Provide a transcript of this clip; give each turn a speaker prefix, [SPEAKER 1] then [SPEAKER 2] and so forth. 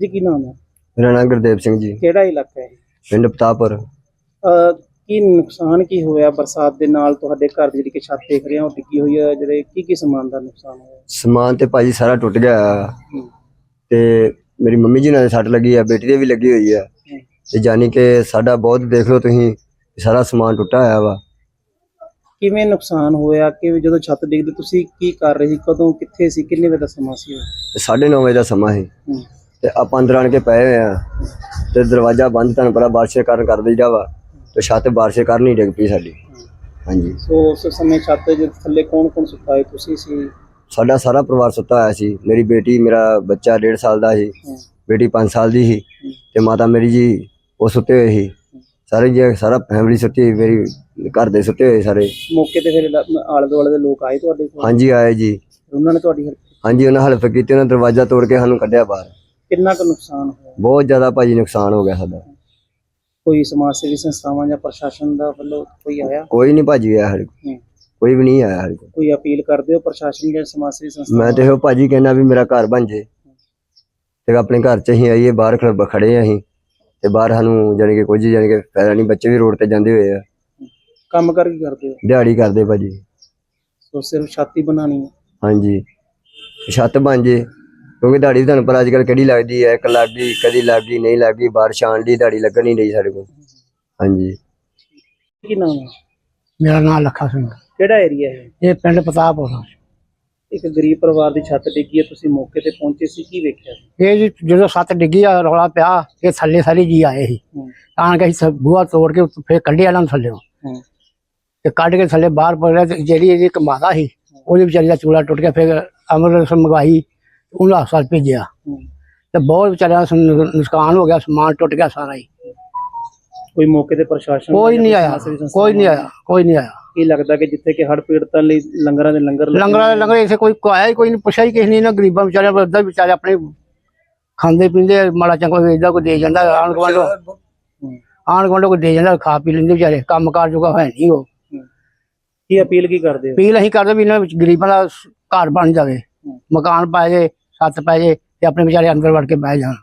[SPEAKER 1] ਜੀ ਕੀ ਨਾਮ ਹੈ?
[SPEAKER 2] ਮੇਰਾ ਨਾਮ ਗੁਰਦੇਵ ਸਿੰਘ ਜੀ।
[SPEAKER 1] ਕਿਹੜਾ ਇਲਾਕਾ ਹੈ?
[SPEAKER 2] ਪਿੰਡ ਪਤਾਪੁਰ।
[SPEAKER 1] ਅਹ, ਕੀ ਨੁਕਸਾਨ ਕੀ ਹੋਇਆ ਬਰਸਾਤ ਦੇ ਨਾਲ? ਤੁਹਾਡੇ ਘਰ ਦੀ ਜਿਹੜੀ ਛੱਤ ਦੇਖ ਰਹੇ ਹਾਂ ਉਹ ਡਿੱਗੀ ਹੋਈ ਹੈ। ਜਿਹੜੇ ਕੀ ਕੀ ਸਮਾਨ ਦਾ ਨੁਕਸਾਨ ਹੋਇਆ?
[SPEAKER 2] ਸਮਾਨ ਤੇ ਭਾਜੀ ਸਾਰਾ ਟੁੱਟ ਗਿਆ ਤੇ ਮੇਰੀ ਮੰਮੀ ਜੀ ਨਾਲ ਸੱਟ ਲੱਗੀ ਆ ਬੇਟੀ ਦੇ ਵੀ ਲੱਗੀ ਹੋਈ ਆ। ਤੇ ਜਾਨੀ ਕਿ ਸਾਡਾ ਬਹੁਤ ਦੇਖ ਲਓ ਤੁਸੀਂ ਸਾਰਾ ਸਮਾਨ ਟੁੱਟਾ ਹੋਇਆ ਵਾ।
[SPEAKER 1] ਕਿਵੇਂ ਨੁਕਸਾਨ ਹੋਇਆ? ਕਿ ਜਦੋਂ ਛੱਤ ਡਿੱਗਦੀ ਤੁਸੀਂ ਕੀ ਕਰ ਰਹੇ ਸੀ? ਕਦੋਂ ਕਿੱਥੇ ਸੀ? ਕਿੰਨੇ ਵਜੇ ਦਾ ਸਮਾਂ ਸੀ? ਉਹ?
[SPEAKER 2] ਤੇ 9:30 ਵਜੇ ਦਾ ਸਮਾਂ ਸੀ।
[SPEAKER 1] ਹੂੰ,
[SPEAKER 2] ਤੇ ਆਪਾਂ ਅੰਦਰ ਆਣ ਕੇ ਪਏ ਹੋਏ ਆ। ਤੇ ਦਰਵਾਜ਼ਾ ਬੰਦ ਤੁਹਾਨੂੰ ਪਤਾ ਬਾਰਿਸ਼ ਕਾਰਨ ਕਰ ਦਈਦਾ ਵਾ। ਤੇ ਛੱਤ ਬਾਰਿਸ਼ ਕਾਰਨ ਡਿੱਗ ਪਈ ਸਾਡੀ। ਹਾਂਜੀ।
[SPEAKER 1] ਸੋ ਉਸ ਸਮੇਂ ਛੱਤ ਦੇ ਥੱਲੇ ਕੌਣ ਕੌਣ ਸੁੱਤਾ ਹੈ ਤੁਸੀਂ ਸੀ?
[SPEAKER 2] ਸਾਡਾ ਸਾਰਾ ਪਰਿਵਾਰ ਸੁੱਤਾ ਹੋਇਆ ਸੀ। ਮੇਰੀ ਬੇਟੀ ਮੇਰਾ ਬੱਚਾ 1.5 ਸਾਲ ਦਾ ਸੀ।
[SPEAKER 1] ਹੂੰ,
[SPEAKER 2] ਬੇਟੀ 5 ਸਾਲ ਦੀ ਸੀ। ਤੇ ਮਾਤਾ ਮੇਰੀ ਜੀ ਉਹ ਸੁੱਤੇ ਹੋਏ ਸੀ। ਸਾਰੇ ਜੀ ਸਾਰਾ ਫੈਮਿਲੀ ਸੁੱਤੀ ਹੋਈ ਮੇਰੀ ਘਰ ਦੇ ਸੁੱਤੇ ਹੋਏ ਸਾਰੇ।
[SPEAKER 1] ਮੌਕੇ ਤੇ ਫਿਰ ਲ- ਆਲੇ ਦੁਆਲੇ ਦੇ ਲੋਕ ਆਏ ਤੁਹਾਡੇ ਕੋਲ?
[SPEAKER 2] ਹਾਂਜੀ ਆਏ ਜੀ।
[SPEAKER 1] ਉਹਨਾਂ ਨੇ ਤੁਹਾਡੀ help ਕੀਤੀ।
[SPEAKER 2] ਹਾਂਜੀ ਉਹਨਾਂ ਹੈਲਪ ਕੀਤੀ ਉਹਨਾਂ ਦਰਵਾਜ਼ਾ ਤੋੜ ਕੇ ਸਾਨੂੰ ਕੱਢਿਆ ਬਾਹਰ।
[SPEAKER 1] ਕਿੰਨਾ ਕੁ ਨੁਕਸਾਨ ਹੋਇਆ?
[SPEAKER 2] ਬਹੁਤ ਜ਼ਿਆਦਾ ਭਾਜੀ ਨੁਕਸਾਨ ਹੋ ਗਿਆ ਸਾਡਾ।
[SPEAKER 1] ਕੋਈ ਸਮਾਜ ਸੇਵੀ ਸੰਸਥਾਵਾਂ ਜਾਂ ਪ੍ਰਸ਼ਾਸਨ ਦਾ ਵੱਲੋਂ ਕੋਈ ਆਇਆ?
[SPEAKER 2] ਕੋਈ ਨਹੀਂ ਭਾਜੀ ਆਇਆ ਸਾਡੇ ਕੋਲ
[SPEAKER 1] ਹੂੰ।
[SPEAKER 2] ਕੋਈ ਵੀ ਨਹੀਂ ਆਇਆ ਸਾਡੇ ਕੋਲ
[SPEAKER 1] ਕੋਈ ਅਪੀਲ ਕਰਦੇ ਹੋ ਪ੍ਰਸ਼ਾਸਨ ਜਾਂ ਸਮਾਜ ਸੇਵੀ ਸੰਸਥਾ
[SPEAKER 2] ਮੈਂ ਤੇ ਇਹੋ ਭਾਜੀ ਕਹਿਣਾ ਵੀ ਮੇਰਾ ਘਰ ਬਣ ਜੇ। ਤੇ ਆਪਣੇ ਘਰ ਚ ਅਸੀਂ ਆਈਏ ਬਾਹਰ ਖੜ- ਖੜੇ ਆ ਅਸੀਂ। ਤੇ ਬਾਹਰ ਸਾਨੂੰ ਜਾਣੀ ਕਿ ਕੁਝ ਜਾਣੀ ਕਿ ਫਾਇਦਾ ਨਹੀਂ ਬੱਚੇ ਵੀ ਰੋਡ ਤੇ ਜਾਂਦੇ ਹੋਏ ਆ।
[SPEAKER 1] ਕੰਮ ਕਰ ਕੀ ਕਰਦੇ ਹੋ?
[SPEAKER 2] ਦਿਹਾੜੀ ਕਰਦੇ ਭਾਜੀ।
[SPEAKER 1] ਸੋ ਸਿਰਫ ਛਾਤੀ ਬਣਾਣੀ ਹੈ?
[SPEAKER 2] ਹਾਂਜੀ। ਛੱਤ ਬਣ ਜੇ ਕਿਉਂਕਿ ਦਿਹਾੜੀ ਤੁਹਾਨੂੰ ਪਤਾ ਅੱਜ ਕੱਲ ਕਿਹੜੀ ਲੱਗਦੀ ਹੈ ਇੱਕ ਲੱਗ ਗਈ ਕਦੀ ਲੱਗ ਗਈ ਨਹੀਂ ਲੱਗ ਗਈ ਬਾਰਿਸ਼ ਦੀ ਦਿਹਾੜੀ ਲੱਗਣ ਨਹੀਂ ਰਹੀ ਸਾਡੇ ਕੋਲ। ਹਾਂਜੀ।
[SPEAKER 1] ਕੀ ਨਾਮ ਹੈ?
[SPEAKER 3] ਮੇਰਾ ਨਾਮ ਲੱਖਾ ਸਿੰਘ।
[SPEAKER 1] ਕਿਹੜਾ ਏਰੀਆ ਹੈ
[SPEAKER 3] ਇਹ? ਪਿੰਡ ਪ੍ਰਤਾਪਪੁਰ
[SPEAKER 1] ਇੱਕ ਗਰੀਬ ਪਰਿਵਾਰ ਦੀ ਛੱਤ ਡਿੱਗੀ ਹੈ ਤੁਸੀਂ ਮੌਕੇ ਤੇ ਪਹੁੰਚੇ ਸੀ ਕੀ ਵੇਖਿਆ
[SPEAKER 3] ਇਹ ਜੀ ਜਦੋਂ ਸੱਤ ਡਿੱਗੀ ਆ ਰੌਲਾ ਪਿਆ ਇਹ ਥੱਲੇ ਸਾਰੇ ਜੀ ਆਏ ਸੀ। ਆਣ ਕੇ ਅਸੀਂ ਬੂਹਾ ਤੋੜ ਕੇ ਫਿਰ ਕੱਢਿਆ ਇਹਨਾਂ ਨੂੰ ਥੱਲੇੋਂ ਤੇ ਕੱਢ ਕੇ ਥੱਲੇ ਬਾਹਰ ਪੜਿਆ ਤੇ ਜਿਹੜੀ ਇਹਦੀ ਇੱਕ ਮਾਤਾ ਸੀ ਉਹਦੀ ਵਿਚਾਰੀ ਦਾ ਚੂਲਾ ਟੁੱਟ ਗਿਆ ਫਿਰ ਅੰਮ੍ਰਿਤਸਰ ਮੰਗਵਾਈ ਉਹਨੂੰ ਹਸਪਤਾਲ ਭੇਜਿਆ। ਤੇ ਬਹੁਤ ਵਿਚਾਰਿਆਂ ਦਾ ਨੁਕਸਾਨ ਹੋ ਗਿਆ ਸਮਾਨ ਟੁੱਟ ਗਿਆ ਸਾਰਾ ਹੀ।
[SPEAKER 1] ਕੋਈ ਮੌਕੇ ਤੇ ਪ੍ਰਸ਼ਾਸਨ
[SPEAKER 3] ਕੋਈ ਨਹੀਂ ਆਇਆ ਕੋਈ ਨਹੀਂ ਆਇਆ ਕੋਈ ਨਹੀਂ ਆਇਆ।
[SPEAKER 1] ਕੀ ਲੱਗਦਾ ਕਿ ਜਿੱਥੇ ਕਿ ਹੜ ਪੀੜਤਾਂ ਲਈ ਲੰਗਰਾਂ ਦੇ ਲੰਗਰ ਲੱਗੇ
[SPEAKER 3] ਲੰਗਰਾਂ ਦੇ ਲੰਗਰ ਇਸੇ ਕੋਈ ਕੋਈ ਆਇਆ ਹੀ ਕੋਈ ਨਹੀਂ ਪੁੱਛਿਆ ਹੀ ਕਿਸੇ ਨੇ ਨਾ ਗਰੀਬਾਂ ਵਿਚਾਰਿਆਂ ਨੂੰ ਏਦਾਂ ਵਿਚਾਰੇ ਆਪਣੇ ਖਾਂਦੇ ਪੀਂਦੇ ਮਾੜਾ ਚੰਗਾ ਕੋਈ ਏਦਾਂ ਕੋਈ ਦੇ ਜਾਂਦਾ ਆਣ ਗਵਾਂਡੋ ਆਣ ਗਵਾਂਡੋ ਕੋਈ ਦੇ ਜਾਂਦਾ ਖਾ ਪੀ ਲੈਂਦੇ ਵਿਚਾਰੇ ਕੰਮ ਕਾਰ ਜੋਗਾ ਹੈ ਨਹੀਂ ਉਹ।
[SPEAKER 1] ਕੀ ਅਪੀਲ ਕੀ ਕਰਦੇ ਹੋ?
[SPEAKER 3] ਅਪੀਲ ਅਸੀਂ ਕਰਦੇ ਵੀ ਇਹਨਾਂ ਵਿੱਚ ਗਰੀਬਾਂ ਦਾ ਘਰ ਬਣ ਜਾਵੇ ਮਕਾਨ ਪਾਏ ਜੇ ਛੱਤ ਪੈ ਜੇ ਤੇ ਆਪਣੇ ਵਿਚਾਰੇ ਅੰਦਰ ਵੜ ਕੇ ਬਹਿ ਜਾਣ।